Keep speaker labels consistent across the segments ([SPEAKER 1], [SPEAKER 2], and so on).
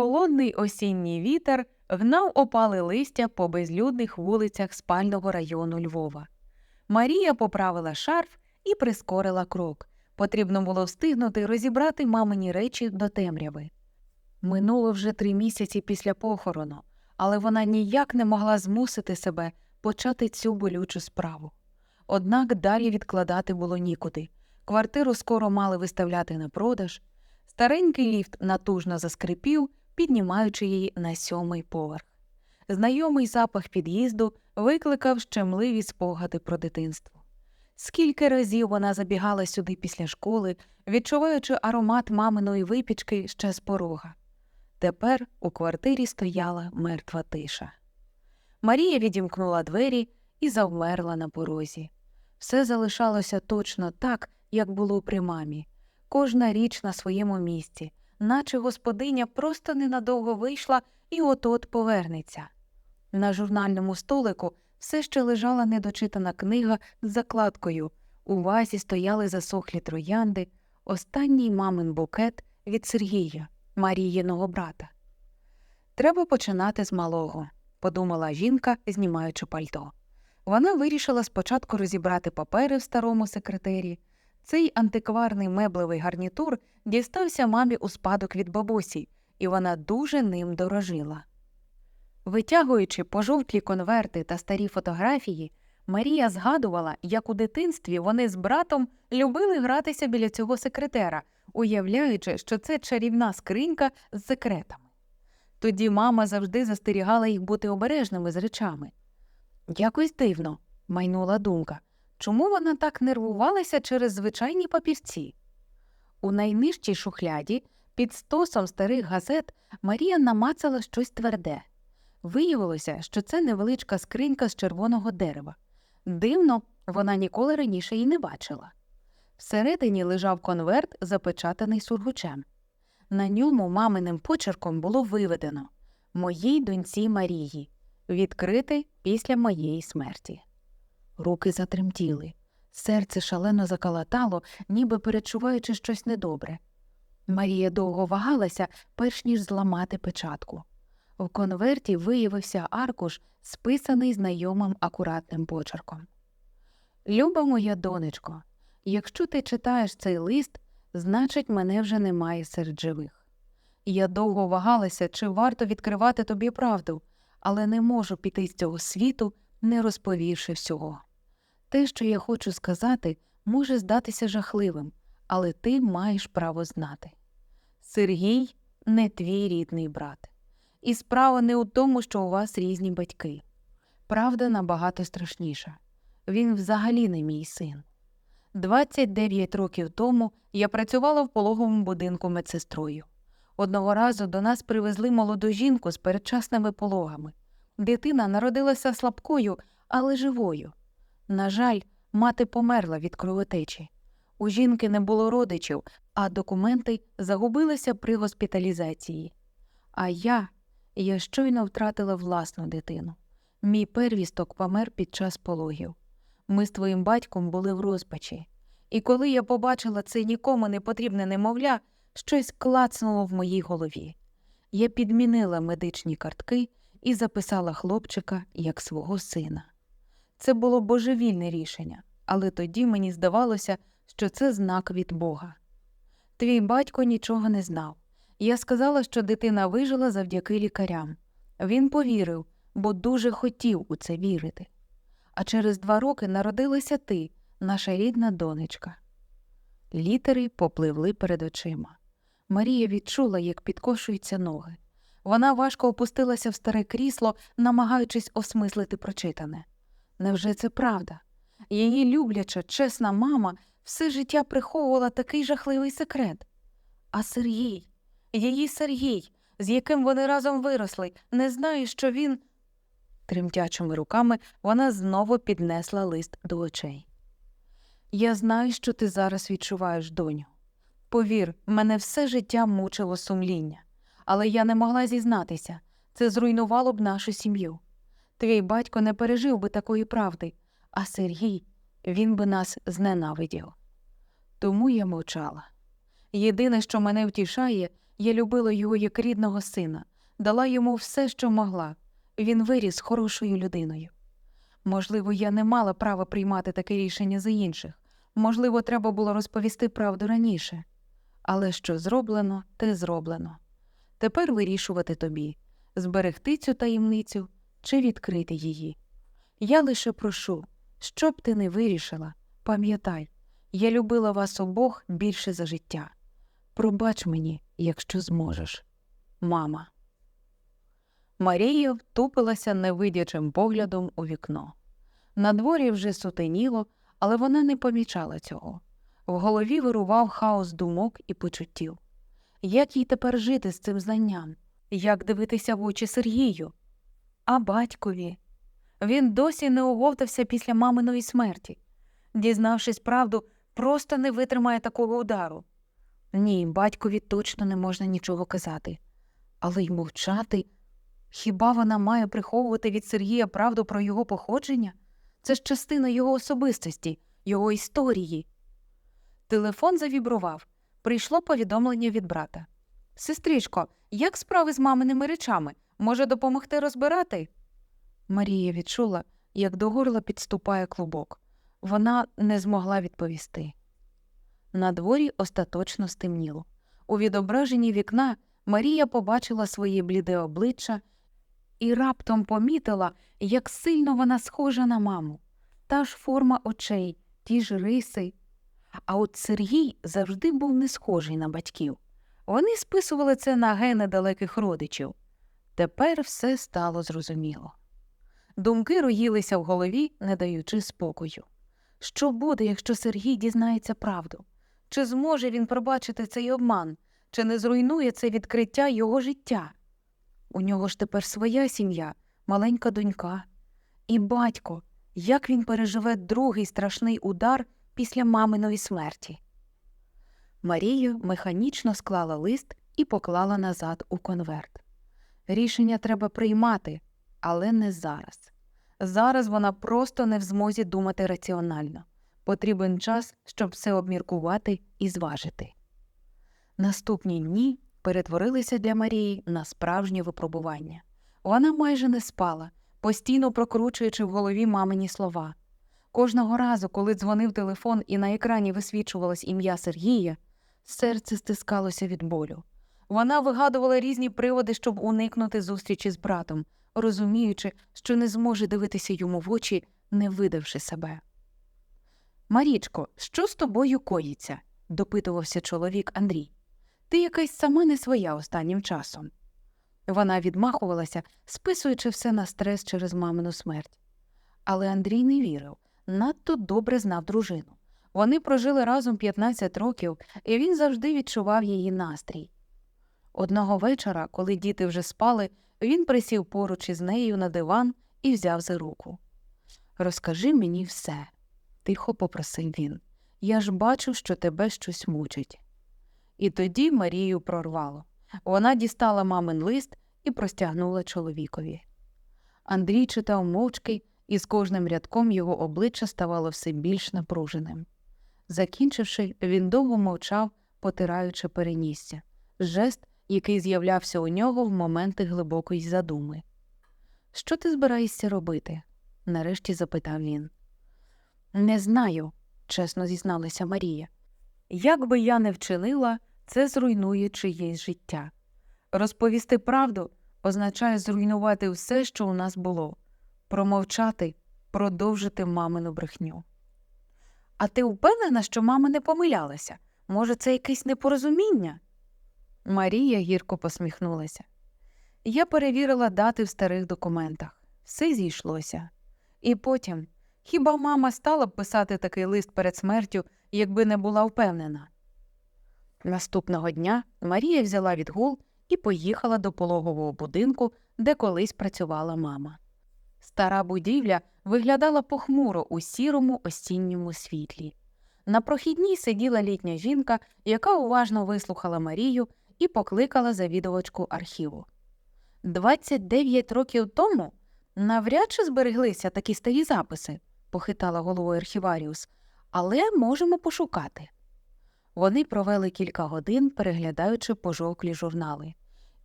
[SPEAKER 1] Холодний осінній вітер гнав опали листя по безлюдних вулицях спального району Львова. Марія поправила шарф і прискорила крок. Потрібно було встигнути розібрати мамині речі до темряви. Минуло вже три місяці після похорону, але вона ніяк не могла змусити себе почати цю болючу справу. Однак далі відкладати було нікуди. Квартиру скоро мали виставляти на продаж. Старенький ліфт натужно заскрипів, піднімаючи її на сьомий поверх. Знайомий запах під'їзду викликав щемливі спогади про дитинство. Скільки разів вона забігала сюди після школи, відчуваючи аромат маминої випічки ще з порога. Тепер у квартирі стояла мертва тиша. Марія відімкнула двері і завмерла на порозі. Все залишалося точно так, як було при мамі. Кожна річ на своєму місці, наче господиня просто ненадовго вийшла і от-от повернеться. На журнальному столику все ще лежала недочитана книга з закладкою. У вазі стояли засохлі троянди, останній мамин букет від Сергія, Маріїного брата. Треба починати з малого, подумала жінка, знімаючи пальто. Вона вирішила спочатку розібрати папери в старому секретері. Цей антикварний меблевий гарнітур дістався мамі у спадок від бабусі, і вона дуже ним дорожила. Витягуючи пожовтлі конверти та старі фотографії, Марія згадувала, як у дитинстві вони з братом любили гратися біля цього секретера, уявляючи, що це чарівна скринька з секретами. Тоді мама завжди застерігала їх бути обережними з речами. Якось дивно, майнула думка, чому вона так нервувалася через звичайні папірці? У найнижчій шухляді, під стосом старих газет, Марія намацала щось тверде. Виявилося, що це невеличка скринька з червоного дерева. Дивно, вона ніколи раніше її не бачила. Всередині лежав конверт, запечатаний сургучем. На ньому маминим почерком було виведено Моїй доньці Марії, відкритий після моєї смерті. Руки затремтіли, серце шалено закалатало, ніби перечуваючи щось недобре. Марія довго вагалася, перш ніж зламати печатку. В конверті виявився аркуш, списаний знайомим акуратним почерком. Люба моя донечко, якщо ти читаєш цей лист, значить, мене вже немає серед живих. Я довго вагалася, чи варто відкривати тобі правду, але не можу піти з цього світу, не розповівши всього. Те, що я хочу сказати, може здатися жахливим, але ти маєш право знати. Сергій не твій рідний брат. І справа не у тому, що у вас різні батьки. Правда набагато страшніша. Він взагалі не мій син. 29 років тому я працювала в пологовому будинку медсестрою. Одного разу до нас привезли молоду жінку з передчасними пологами. Дитина народилася слабкою, але живою. На жаль, мати померла від кровотечі. У жінки не було родичів, а документи загубилися при госпіталізації. А я, я щойно втратила власну дитину. Мій первісток помер під час пологів. Ми з твоїм батьком були в розпачі. І коли я побачила це нікому не потрібне немовля, щось клацнуло в моїй голові. Я підмінила медичні картки і записала хлопчика як свого сина. Це було божевільне рішення, але тоді мені здавалося, що це знак від Бога. Твій батько нічого не знав. Я сказала, що дитина вижила завдяки лікарям. Він повірив, бо дуже хотів у це вірити. А через два роки народилася ти, наша рідна донечка. Літери попливли перед очима. Марія відчула, як підкошуються ноги. Вона важко опустилася в старе крісло, намагаючись осмислити прочитане. Невже це правда? Її любляча, чесна мама все життя приховувала такий жахливий секрет. А Сергій, її Сергій, з яким вони разом виросли, не знає, що він. Тремтячими руками вона знову піднесла лист до очей. Я знаю, що ти зараз відчуваєш, доню. Повір, мене все життя мучило сумління, але я не могла зізнатися це зруйнувало б нашу сім'ю. Твій батько не пережив би такої правди, а Сергій він би нас зненавидів. Тому я мовчала. Єдине, що мене втішає, Я любила його як рідного сина, дала йому все, що могла. Він виріс хорошою людиною. Можливо, я не мала права приймати таке рішення за інших. Можливо, треба було розповісти правду раніше. Але що зроблено, те зроблено. Тепер вирішувати тобі зберегти цю таємницю чи відкрити її. Я лише прошу, що б ти не вирішила, пам'ятай, я любила вас обох більше за життя. Пробач мені, якщо зможеш. Мама. Марія втупилася невидячим поглядом у вікно. На дворі вже сутеніло, але вона не помічала цього. В голові вирував хаос думок і почуттів. Як їй тепер жити з цим знанням? Як дивитися в очі Сергію? А батькові? Він досі не оговтався після маминої смерті. Дізнавшись правду, просто не витримає такого удару. Ні, батькові точно не можна нічого казати. Але й мовчати. Хіба вона має приховувати від Сергія правду про його походження? Це ж частина його особистості, його історії. Телефон завібрував. Прийшло повідомлення від брата. Сестричко, як справи з маминими речами? Може допомогти розбирати? Марія відчула, як до горла підступає клубок. Вона не змогла відповісти. На дворі остаточно стемніло. У відображенні вікна Марія побачила своє бліде обличчя і раптом помітила, як сильно вона схожа на маму. Та ж форма очей, ті ж риси. А от Сергій завжди був не схожий на батьків. Вони списували це на гени далеких родичів. Тепер все стало зрозуміло. Думки роїлися в голові, не даючи спокою. Що буде, якщо Сергій дізнається правду? Чи зможе він пробачити цей обман, чи не зруйнує це відкриття його життя? У нього ж тепер своя сім'я, маленька донька. І батько, як він переживе другий страшний удар після маминої смерті. Марія механічно склала лист і поклала назад у конверт. Рішення треба приймати, але не зараз. Зараз вона просто не в змозі думати раціонально. Потрібен час, щоб все обміркувати і зважити. Наступні дні перетворилися для Марії на справжнє випробування. Вона майже не спала, постійно прокручуючи в голові мамині слова. Кожного разу, коли дзвонив телефон і на екрані висвічувалось ім'я Сергія, серце стискалося від болю. Вона вигадувала різні приводи, щоб уникнути зустрічі з братом, розуміючи, що не зможе дивитися йому в очі, не видавши себе. Марічко, що з тобою коїться? допитувався чоловік Андрій. Ти якась сама не своя останнім часом. Вона відмахувалася, списуючи все на стрес через мамину смерть. Але Андрій не вірив, надто добре знав дружину. Вони прожили разом 15 років, і він завжди відчував її настрій. Одного вечора, коли діти вже спали, він присів поруч із нею на диван і взяв за руку. Розкажи мені все, тихо попросив він. Я ж бачу, що тебе щось мучить. І тоді Марію прорвало. Вона дістала мамин лист і простягнула чоловікові. Андрій читав мовчки, і з кожним рядком його обличчя ставало все більш напруженим. Закінчивши, він довго мовчав, потираючи перенісся, жест, який з'являвся у нього в моменти глибокої задуми. Що ти збираєшся робити? нарешті запитав він. Не знаю, чесно зізналася Марія. Як би я не вчинила, це зруйнує чиєсь життя. Розповісти правду означає зруйнувати все, що у нас було, промовчати, продовжити мамину брехню. А ти впевнена, що мама не помилялася? Може, це якесь непорозуміння? Марія гірко посміхнулася. Я перевірила дати в старих документах. Все зійшлося. І потім, хіба мама стала б писати такий лист перед смертю, якби не була впевнена? Наступного дня Марія взяла відгул і поїхала до пологового будинку, де колись працювала мама. Стара будівля виглядала похмуро у сірому осінньому світлі. На прохідній сиділа літня жінка, яка уважно вислухала Марію і покликала завідувачку архіву. 29 років тому навряд чи збереглися такі старі записи, похитала головою архіваріус, але можемо пошукати. Вони провели кілька годин, переглядаючи пожовклі журнали.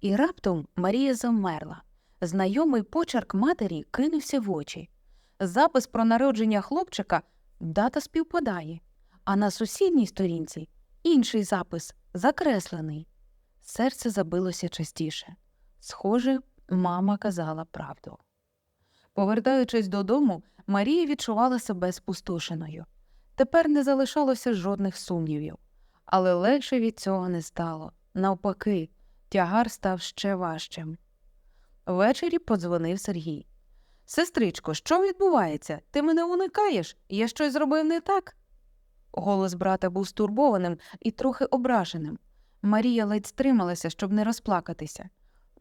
[SPEAKER 1] І раптом Марія завмерла. Знайомий почерк матері кинувся в очі. Запис про народження хлопчика дата співпадає, а на сусідній сторінці інший запис закреслений. Серце забилося частіше. Схоже, мама казала правду. Повертаючись додому, Марія відчувала себе спустошеною. Тепер не залишалося жодних сумнівів, але легше від цього не стало. Навпаки, тягар став ще важчим. Ввечері подзвонив Сергій. Сестричко, що відбувається? Ти мене уникаєш? Я щось зробив не так? Голос брата був стурбованим і трохи ображеним. Марія ледь стрималася, щоб не розплакатися.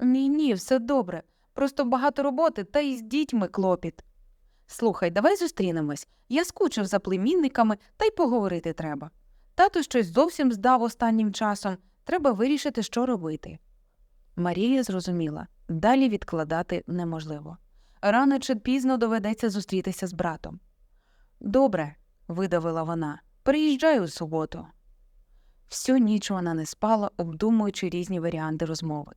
[SPEAKER 1] Ні, ні, все добре. Просто багато роботи та й з дітьми клопіт. Слухай, давай зустрінемось. Я скучив за племінниками, та й поговорити треба. Тато щось зовсім здав останнім часом, треба вирішити, що робити. Марія зрозуміла далі відкладати неможливо. Рано чи пізно доведеться зустрітися з братом. Добре, видавила вона, приїжджай у суботу. Всю ніч вона не спала, обдумуючи різні варіанти розмови.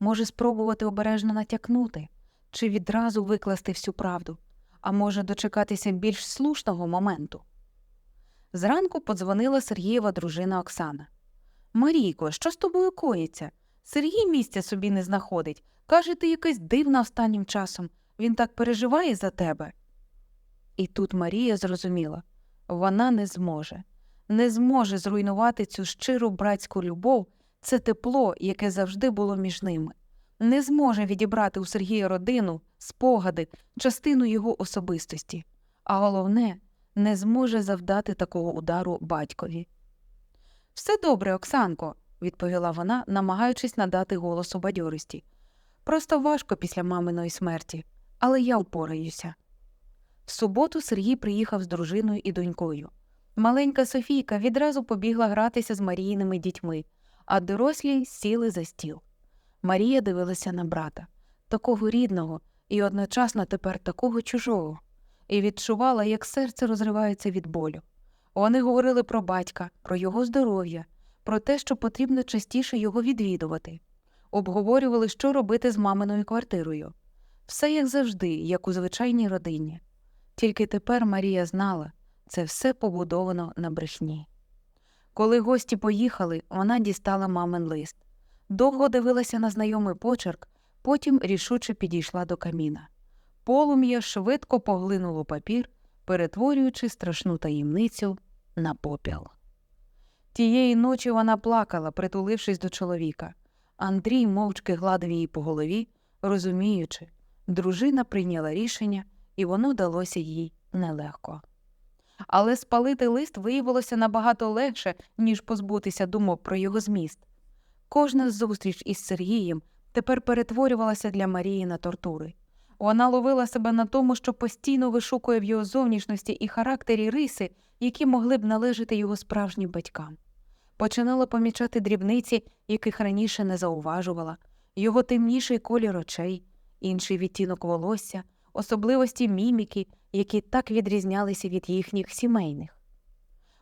[SPEAKER 1] Може, спробувати обережно натякнути, чи відразу викласти всю правду, а може дочекатися більш слушного моменту. Зранку подзвонила Сергієва дружина Оксана. Марійко, що з тобою коїться? Сергій місця собі не знаходить. Каже, ти якась дивна останнім часом. Він так переживає за тебе. І тут Марія зрозуміла вона не зможе, не зможе зруйнувати цю щиру братську любов, це тепло, яке завжди було між ними, не зможе відібрати у Сергія родину, спогади, частину його особистості, а головне, не зможе завдати такого удару батькові. Все добре, Оксанко, відповіла вона, намагаючись надати голосу бадьорості. Просто важко після маминої смерті, але я впораюся. В суботу Сергій приїхав з дружиною і донькою. Маленька Софійка відразу побігла гратися з Маріїними дітьми, а дорослі сіли за стіл. Марія дивилася на брата, такого рідного і одночасно тепер такого чужого, і відчувала, як серце розривається від болю. Вони говорили про батька, про його здоров'я, про те, що потрібно частіше його відвідувати, обговорювали, що робити з маминою квартирою. Все як завжди, як у звичайній родині. Тільки тепер Марія знала, це все побудовано на брехні. Коли гості поїхали, вона дістала мамин лист. Довго дивилася на знайомий почерк, потім рішуче підійшла до каміна. Полум'я швидко поглинуло папір, перетворюючи страшну таємницю на попіл. Тієї ночі вона плакала, притулившись до чоловіка. Андрій мовчки гладив її по голові, розуміючи, дружина прийняла рішення, і воно далося їй нелегко. Але спалити лист виявилося набагато легше, ніж позбутися думок про його зміст. Кожна зустріч із Сергієм тепер перетворювалася для Марії на тортури. Вона ловила себе на тому, що постійно вишукує в його зовнішності і характері риси, які могли б належати його справжнім батькам. Починала помічати дрібниці, яких раніше не зауважувала, його темніший колір очей, інший відтінок волосся, особливості міміки, які так відрізнялися від їхніх сімейних.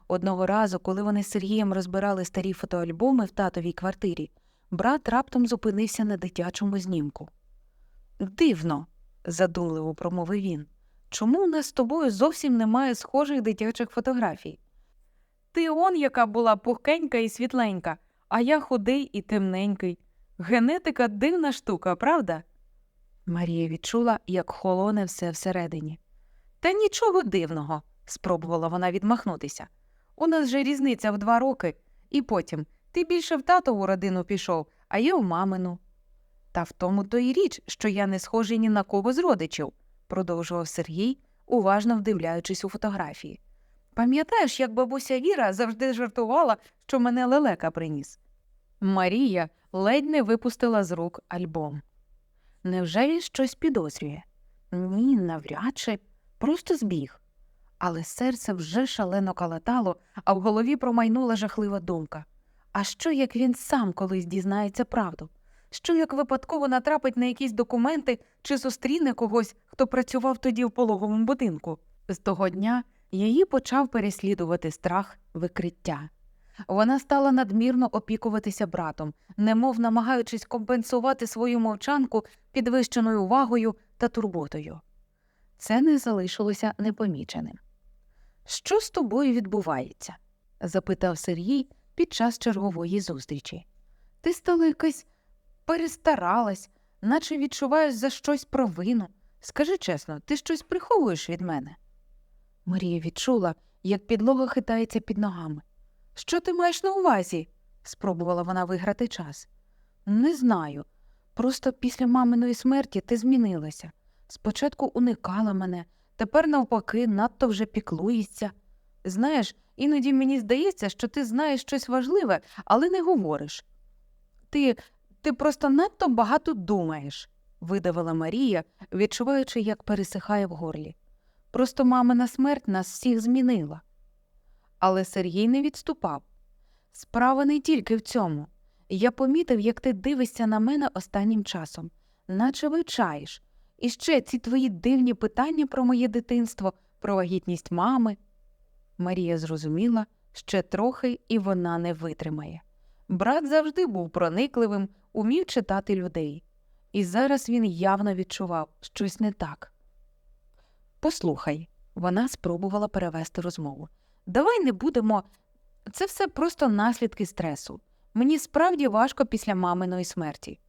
[SPEAKER 1] Одного разу, коли вони з Сергієм розбирали старі фотоальбоми в татовій квартирі, брат раптом зупинився на дитячому знімку. Дивно, задумливо промовив він. Чому у нас з тобою зовсім немає схожих дитячих фотографій? Ти он яка була пухкенька і світленька, а я худий і темненький. Генетика дивна штука, правда? Марія відчула, як холоне все всередині. Та нічого дивного, спробувала вона відмахнутися. У нас же різниця в два роки, і потім ти більше в татову родину пішов, а я в мамину. Та в тому то й річ, що я не схожий ні на кого з родичів, продовжував Сергій, уважно вдивляючись у фотографії. Пам'ятаєш, як бабуся Віра завжди жартувала, що мене лелека приніс? Марія ледь не випустила з рук альбом. Невже він щось підозрює? Ні, навряд чи, просто збіг. Але серце вже шалено калатало, а в голові промайнула жахлива думка. А що, як він сам колись дізнається правду? Що як випадково натрапить на якісь документи чи зустріне когось, хто працював тоді в пологовому будинку? З того дня її почав переслідувати страх викриття. Вона стала надмірно опікуватися братом, немов намагаючись компенсувати свою мовчанку підвищеною увагою та турботою. Це не залишилося непоміченим. Що з тобою відбувається? запитав Сергій під час чергової зустрічі. Ти стала якась перестаралась, наче відчуваєш за щось провину. Скажи чесно, ти щось приховуєш від мене? Марія відчула, як підлога хитається під ногами. Що ти маєш на увазі? спробувала вона виграти час. Не знаю. Просто після маминої смерті ти змінилася. Спочатку уникала мене, тепер, навпаки, надто вже піклуєшся. Знаєш, іноді мені здається, що ти знаєш щось важливе, але не говориш. Ти, ти просто надто багато думаєш, видавила Марія, відчуваючи, як пересихає в горлі. Просто мамина смерть нас всіх змінила. Але Сергій не відступав. Справа не тільки в цьому. Я помітив, як ти дивишся на мене останнім часом, наче вивчаєш. І ще ці твої дивні питання про моє дитинство, про вагітність мами. Марія зрозуміла, ще трохи і вона не витримає. Брат завжди був проникливим, умів читати людей. І зараз він явно відчував щось не так. Послухай, вона спробувала перевести розмову. Давай не будемо. Це все просто наслідки стресу. Мені справді важко після маминої смерті.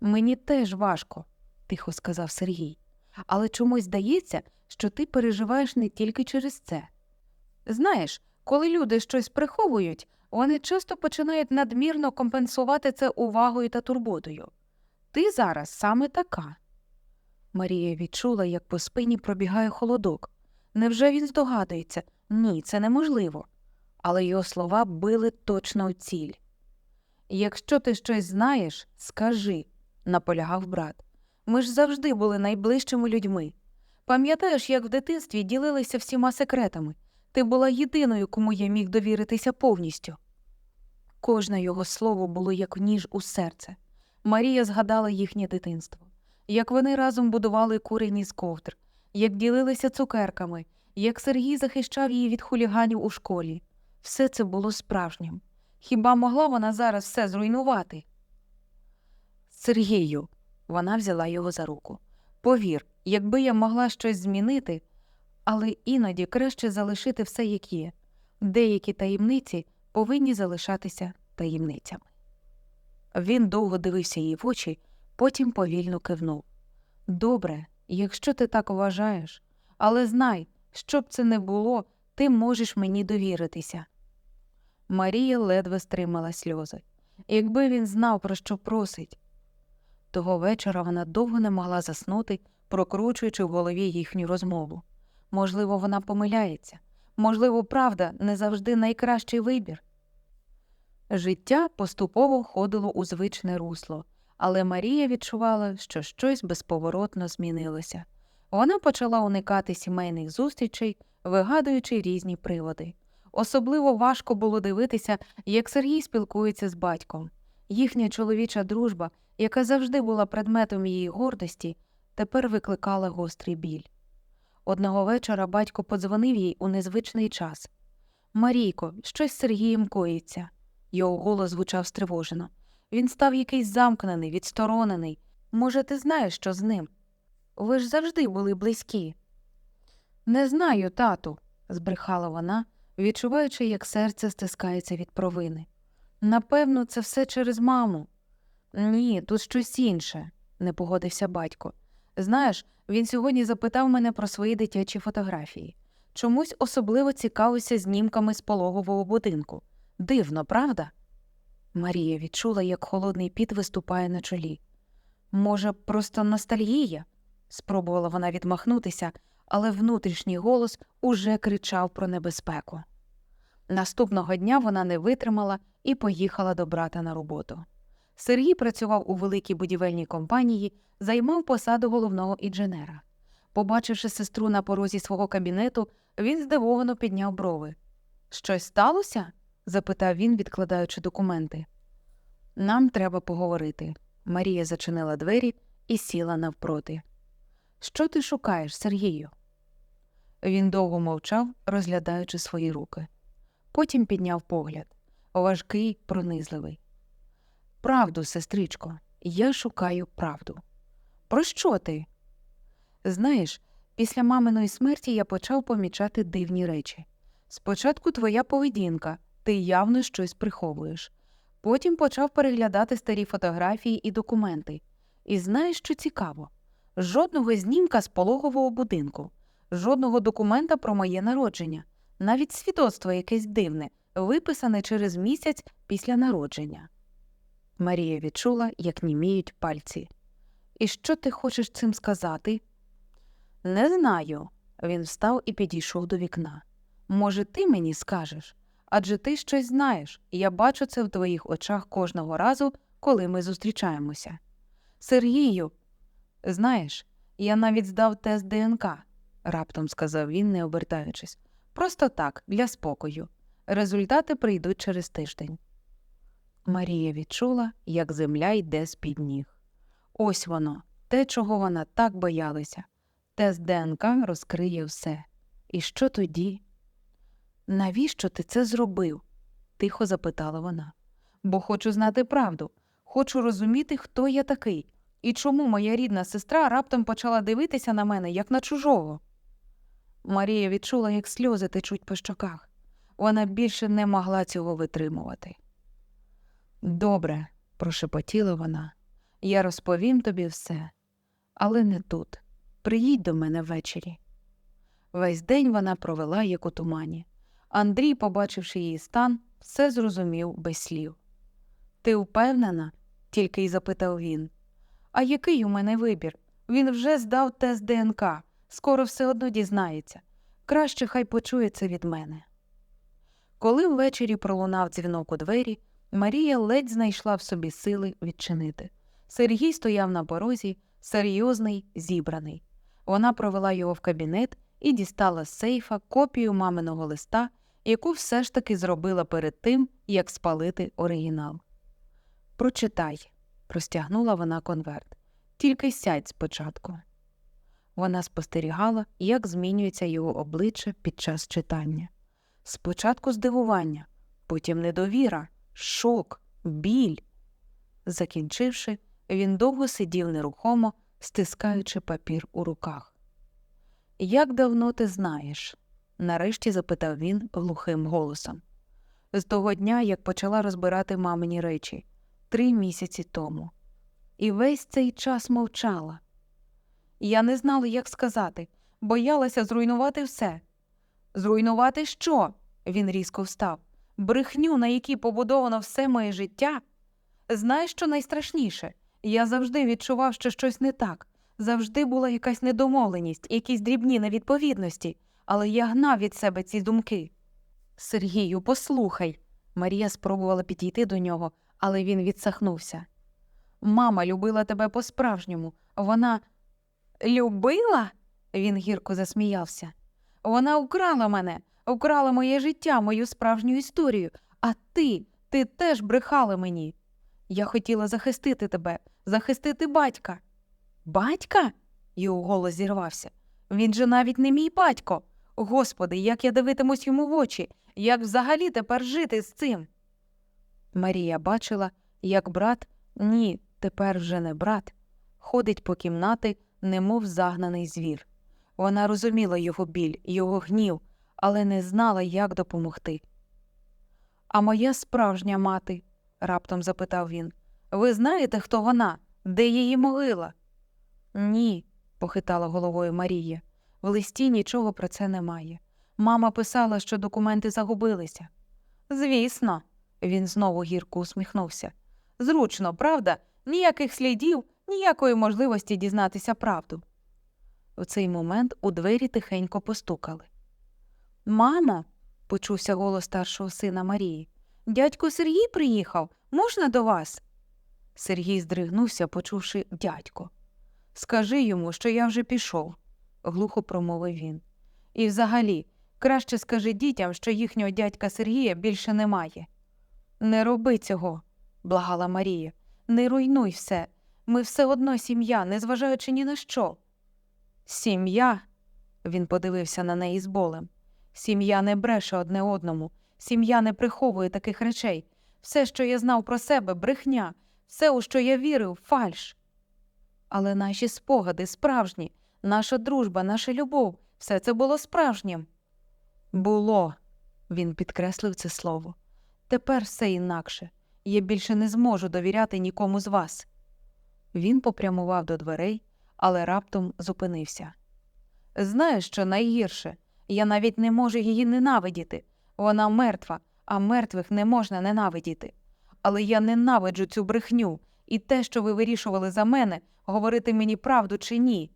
[SPEAKER 1] Мені теж важко, тихо сказав Сергій, але чомусь здається, що ти переживаєш не тільки через це. Знаєш, коли люди щось приховують, вони часто починають надмірно компенсувати це увагою та турботою. Ти зараз саме така. Марія відчула, як по спині пробігає холодок. Невже він здогадується? Ні, це неможливо. Але його слова били точно у ціль. Якщо ти щось знаєш, скажи, наполягав брат. Ми ж завжди були найближчими людьми. Пам'ятаєш, як в дитинстві ділилися всіма секретами? Ти була єдиною, кому я міг довіритися повністю. Кожне його слово було як ніж у серце. Марія згадала їхнє дитинство, як вони разом будували курені з ковдр, як ділилися цукерками, як Сергій захищав її від хуліганів у школі. Все це було справжнім. Хіба могла вона зараз все зруйнувати? Сергію, вона взяла його за руку. Повір, якби я могла щось змінити, але іноді краще залишити все, як є. Деякі таємниці повинні залишатися таємницями. Він довго дивився їй в очі, потім повільно кивнув. Добре, якщо ти так вважаєш, але знай, що б це не було, ти можеш мені довіритися. Марія ледве стримала сльози. Якби він знав, про що просить. Того вечора вона довго не могла заснути, прокручуючи в голові їхню розмову. Можливо, вона помиляється, можливо, правда не завжди найкращий вибір. Життя поступово входило у звичне русло, але Марія відчувала, що щось безповоротно змінилося. Вона почала уникати сімейних зустрічей, вигадуючи різні приводи. Особливо важко було дивитися, як Сергій спілкується з батьком. Їхня чоловіча дружба, яка завжди була предметом її гордості, тепер викликала гострий біль. Одного вечора батько подзвонив їй у незвичний час. Марійко, щось з Сергієм коїться. Його голос звучав стривожено. Він став якийсь замкнений, відсторонений. Може, ти знаєш, що з ним? Ви ж завжди були близькі. Не знаю, тату, збрехала вона, відчуваючи, як серце стискається від провини. Напевно, це все через маму. Ні, тут щось інше, не погодився батько. Знаєш, він сьогодні запитав мене про свої дитячі фотографії. Чомусь особливо цікавився знімками з пологового будинку. Дивно, правда? Марія відчула, як холодний піт виступає на чолі. Може, просто ностальгія? Спробувала вона відмахнутися, але внутрішній голос уже кричав про небезпеку. Наступного дня вона не витримала і поїхала до брата на роботу. Сергій працював у великій будівельній компанії, займав посаду головного інженера. Побачивши сестру на порозі свого кабінету, він здивовано підняв брови. Щось сталося? запитав він, відкладаючи документи. Нам треба поговорити. Марія зачинила двері і сіла навпроти. Що ти шукаєш, Сергію? Він довго мовчав, розглядаючи свої руки. Потім підняв погляд. важкий, пронизливий. Правду, сестричко, я шукаю правду. Про що ти? Знаєш, після маминої смерті я почав помічати дивні речі. Спочатку твоя поведінка, ти явно щось приховуєш. Потім почав переглядати старі фотографії і документи. І знаєш, що цікаво? Жодного знімка з пологового будинку, жодного документа про моє народження, навіть свідоцтво якесь дивне, виписане через місяць після народження. Марія відчула, як німіють пальці. І що ти хочеш цим сказати? Не знаю. Він встав і підійшов до вікна. Може, ти мені скажеш? Адже ти щось знаєш, і я бачу це в твоїх очах кожного разу, коли ми зустрічаємося. Сергію, знаєш, я навіть здав тест ДНК, раптом сказав він, не обертаючись. Просто так, для спокою. Результати прийдуть через тиждень. Марія відчула, як земля йде з-під ніг. Ось воно, те, чого вона так боялася. Тест ДНК розкриє все. І що тоді? Навіщо ти це зробив? тихо запитала вона. Бо хочу знати правду, хочу розуміти, хто я такий, і чому моя рідна сестра раптом почала дивитися на мене, як на чужого. Марія відчула, як сльози течуть по щоках. Вона більше не могла цього витримувати. Добре, прошепотіла вона, я розповім тобі все, але не тут. Приїдь до мене ввечері. Весь день вона провела як у тумані. Андрій, побачивши її стан, все зрозумів без слів. Ти впевнена? тільки й запитав він. А який у мене вибір? Він вже здав тест ДНК, скоро все одно дізнається. Краще хай почує це від мене. Коли ввечері пролунав дзвінок у двері, Марія ледь знайшла в собі сили відчинити. Сергій стояв на порозі, серйозний, зібраний. Вона провела його в кабінет і дістала з сейфа копію маминого листа, яку все ж таки зробила перед тим, як спалити оригінал. Прочитай, простягнула вона конверт. Тільки сядь спочатку. Вона спостерігала, як змінюється його обличчя під час читання. Спочатку здивування, потім недовіра, шок, біль. Закінчивши, він довго сидів нерухомо, стискаючи папір у руках. Як давно ти знаєш? нарешті запитав він глухим голосом. З того дня, як почала розбирати мамині речі, три місяці тому. І весь цей час мовчала. Я не знала, як сказати, боялася зруйнувати все. Зруйнувати що? Він різко встав. Брехню, на якій побудовано все моє життя. Знаєш, що найстрашніше? Я завжди відчував, що щось не так. Завжди була якась недомовленість, якісь дрібні невідповідності, але я гнав від себе ці думки. Сергію, послухай. Марія спробувала підійти до нього, але він відсахнувся. Мама любила тебе по-справжньому. Вона любила? Він гірко засміявся. Вона украла мене, украла моє життя, мою справжню історію. А ти, ти теж брехала мені. Я хотіла захистити тебе, захистити батька. Батька? Його голос зірвався. Він же навіть не мій батько. Господи, як я дивитимусь йому в очі, як взагалі тепер жити з цим? Марія бачила, як брат, ні, тепер вже не брат, ходить по кімнати, немов загнаний звір. Вона розуміла його біль, його гнів, але не знала, як допомогти. А моя справжня мати? раптом запитав він. Ви знаєте, хто вона? Де її могила? Ні, похитала головою Марія. В листі нічого про це немає. Мама писала, що документи загубилися. Звісно, він знову гірко усміхнувся. Зручно, правда? Ніяких слідів, ніякої можливості дізнатися правду. В цей момент у двері тихенько постукали. Мамо, почувся голос старшого сина Марії. Дядько Сергій приїхав. Можна до вас? Сергій здригнувся, почувши дядько. Скажи йому, що я вже пішов, глухо промовив він. І взагалі, краще скажи дітям, що їхнього дядька Сергія більше немає. Не роби цього, благала Марія. Не руйнуй все. Ми все одно сім'я, незважаючи ні на що. Сім'я. Він подивився на неї з болем. Сім'я не бреше одне одному. Сім'я не приховує таких речей. Все, що я знав про себе, брехня, все, у що я вірив, фальш. Але наші спогади справжні, наша дружба, наша любов, все це було справжнім. Було, він підкреслив це слово. Тепер все інакше. Я більше не зможу довіряти нікому з вас. Він попрямував до дверей, але раптом зупинився. Знаєш, що найгірше? Я навіть не можу її ненавидіти. Вона мертва, а мертвих не можна ненавидіти. Але я ненавиджу цю брехню і те, що ви вирішували за мене, говорити мені правду чи ні.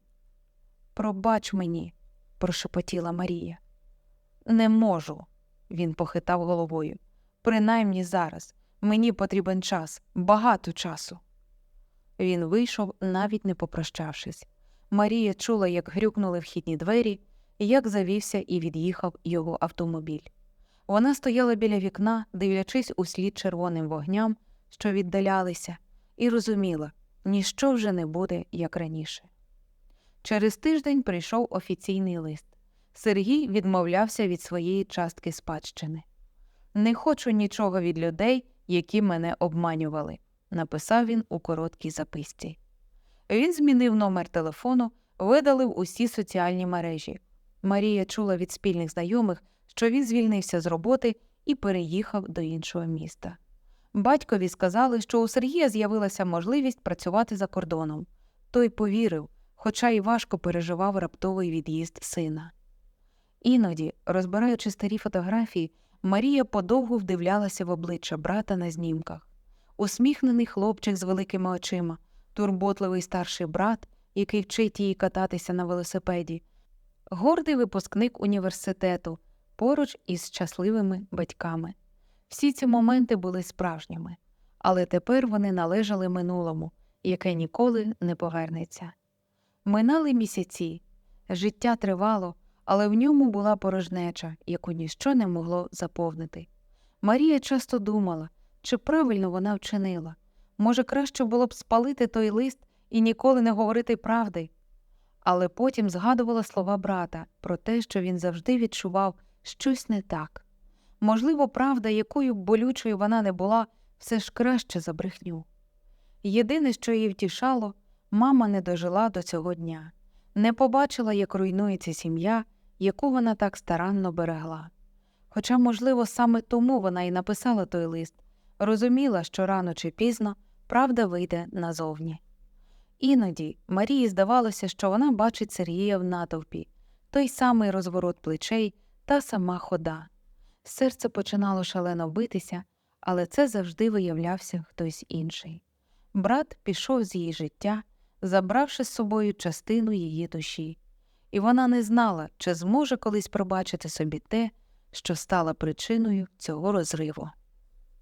[SPEAKER 1] Пробач мені, прошепотіла Марія. Не можу, він похитав головою. Принаймні зараз. Мені потрібен час, багато часу. Він вийшов, навіть не попрощавшись. Марія чула, як грюкнули вхідні двері, як завівся і від'їхав його автомобіль. Вона стояла біля вікна, дивлячись услід червоним вогням, що віддалялися, і розуміла, ніщо вже не буде, як раніше. Через тиждень прийшов офіційний лист. Сергій відмовлявся від своєї частки спадщини. Не хочу нічого від людей, які мене обманювали, написав він у короткій записці. Він змінив номер телефону, видалив усі соціальні мережі. Марія чула від спільних знайомих, що він звільнився з роботи і переїхав до іншого міста. Батькові сказали, що у Сергія з'явилася можливість працювати за кордоном. Той повірив, хоча й важко переживав раптовий від'їзд сина. Іноді, розбираючи старі фотографії, Марія подовго вдивлялася в обличчя брата на знімках. Усміхнений хлопчик з великими очима, турботливий старший брат, який вчить її кататися на велосипеді, гордий випускник університету поруч із щасливими батьками. Всі ці моменти були справжніми, але тепер вони належали минулому, яке ніколи не повернеться. Минали місяці, життя тривало, але в ньому була порожнеча, яку ніщо не могло заповнити. Марія часто думала, чи правильно вона вчинила. Може, краще було б спалити той лист і ніколи не говорити правди. Але потім згадувала слова брата про те, що він завжди відчував щось не так. Можливо, правда, якою б болючою вона не була, все ж краще за брехню. Єдине, що її втішало, мама не дожила до цього дня, не побачила, як руйнується сім'я, яку вона так старанно берегла. Хоча, можливо, саме тому вона і написала той лист, розуміла, що рано чи пізно правда вийде назовні. Іноді Марії здавалося, що вона бачить Сергія в натовпі, той самий розворот плечей, та сама хода. Серце починало шалено битися, але це завжди виявлявся хтось інший. Брат пішов з її життя, забравши з собою частину її душі, і вона не знала, чи зможе колись пробачити собі те, що стало причиною цього розриву.